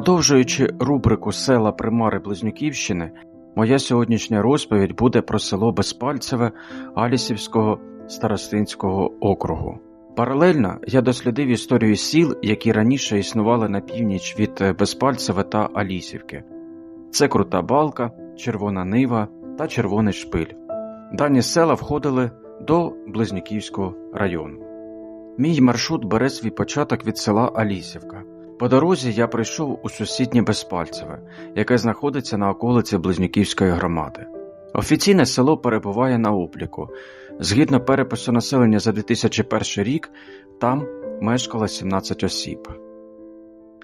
Продовжуючи рубрику Села Примари Близнюківщини, моя сьогоднішня розповідь буде про село Безпальцеве Алісівського старостинського округу. Паралельно я дослідив історію сіл, які раніше існували на північ від Безпальцева та Алісівки. Це Крута Балка, Червона Нива та Червоний Шпиль. Дані села входили до Близнюківського району. Мій маршрут бере свій початок від села Алісівка. По дорозі я прийшов у сусіднє Безпальцеве, яке знаходиться на околиці Близнюківської громади. Офіційне село перебуває на обліку. Згідно перепису населення за 2001 рік, там мешкало 17 осіб.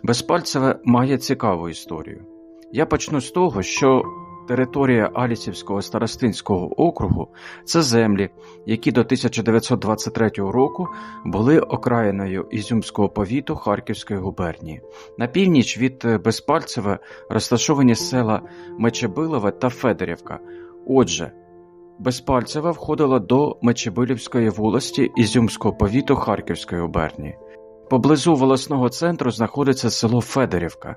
Безпальцеве має цікаву історію. Я почну з того, що територія Алісівського старостинського округу це землі, які до 1923 року були окраїною Ізюмського повіту Харківської губернії. На північ від Безпальцеве розташовані села Мечебилове та Федорівка. Отже, Безпальцеве входило до Мечебилівської волості Ізюмського повіту Харківської губернії. Поблизу волосного центру знаходиться село Федорівка,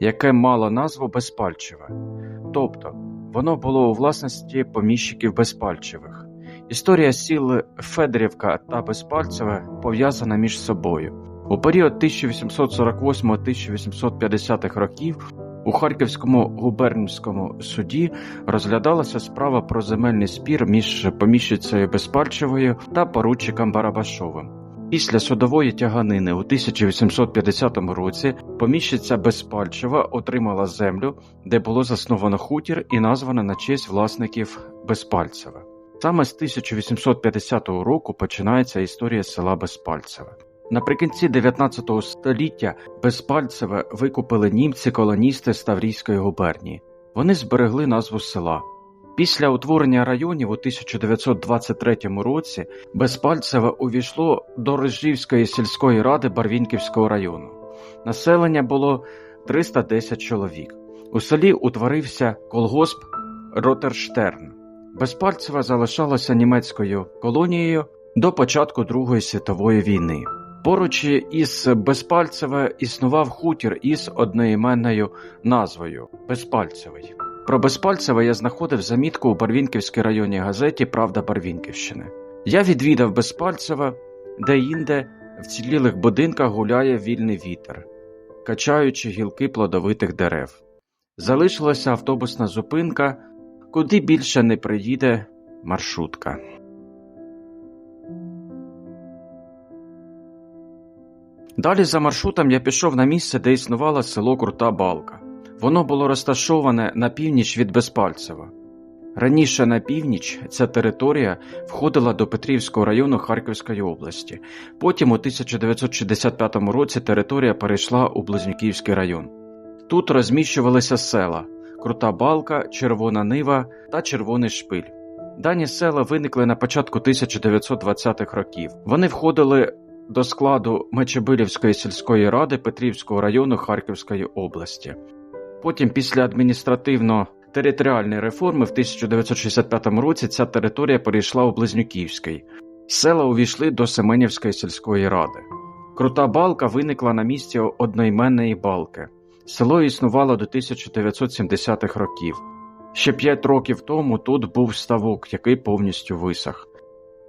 яке мало назву Безпальчеве, тобто воно було у власності поміщиків Безпальчевих. Історія сіл Федорівка та Безпальцеве пов'язана між собою. У період 1848-1850 років у Харківському губернському суді розглядалася справа про земельний спір між поміщицею Безпальчевою та поручиком Барабашовим. Після судової тяганини у 1850 році поміщиця Безпальчева отримала землю, де було засновано хутір і названо на честь власників Безпальцева. Саме з 1850 року починається історія села Безпальцеве. Наприкінці 19 століття Безпальцеве викупили німці-колоністи Ставрійської губернії. Вони зберегли назву села. Після утворення районів у 1923 році Безпальцеве увійшло до Рижівської сільської ради Барвінківського району. Населення було 310 чоловік. У селі утворився колгосп Ротерштерн. Безпальцеве залишалося німецькою колонією до початку Другої світової війни. Поруч із Безпальцеве існував хутір із одноіменною назвою Безпальцевий. Про Безпальцеве я знаходив замітку у Барвінківській районній газеті Правда Барвінківщини. Я відвідав Безпальцеве, де інде в цілілих будинках гуляє вільний вітер, качаючи гілки плодовитих дерев. Залишилася автобусна зупинка, куди більше не приїде маршрутка. Далі за маршрутом я пішов на місце, де існувало село Крута Балка. Воно було розташоване на північ від Безпальцева. Раніше на північ ця територія входила до Петрівського району Харківської області. Потім у 1965 році територія перейшла у Близнюківський район. Тут розміщувалися села Крута Балка, Червона Нива та Червоний Шпиль. Дані села виникли на початку 1920-х років. Вони входили до складу Мечебилівської сільської ради Петрівського району Харківської області. Потім, після адміністративно-територіальної реформи, в 1965 році ця територія перейшла у Близнюківський. Села увійшли до Семенівської сільської ради. Крута балка виникла на місці одноіменної балки. Село існувало до 1970-х років. Ще п'ять років тому тут був ставок, який повністю висох.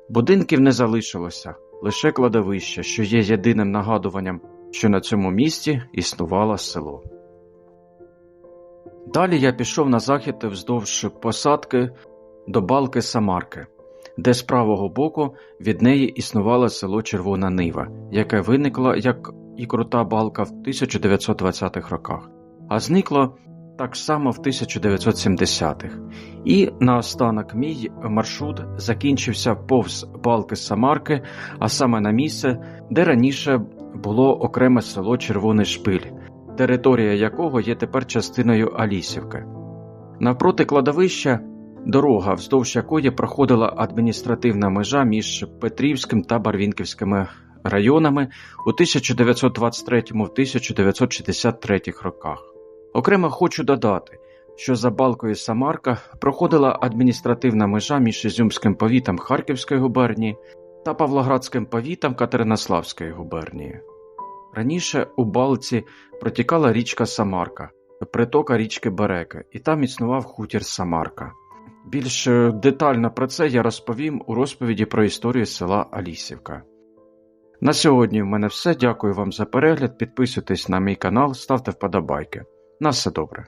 Будинків не залишилося, лише кладовище, що є єдиним нагадуванням, що на цьому місці існувало село. Далі я пішов на захід вздовж посадки до балки Самарки, де з правого боку від неї існувало село Червона Нива, яке виникло як і крута балка в 1920-х роках, а зникло так само в 1970-х. І наостанок мій маршрут закінчився повз балки Самарки, а саме на місце, де раніше було окреме село Червоний Шпиль територія якого є тепер частиною Алісівки. Навпроти кладовища дорога, вздовж якої проходила адміністративна межа між Петрівським та Барвінківськими районами у 1923-1963 роках. Окремо хочу додати, що за балкою Самарка проходила адміністративна межа між Ізюмським повітом Харківської губернії та Павлоградським повітом Катеринославської губернії. Раніше у Балці протікала річка Самарка, притока річки Береки, і там існував хутір Самарка. Більш е, детально про це я розповім у розповіді про історію села Алісівка. На сьогодні в мене все. Дякую вам за перегляд. Підписуйтесь на мій канал, ставте вподобайки. На все добре.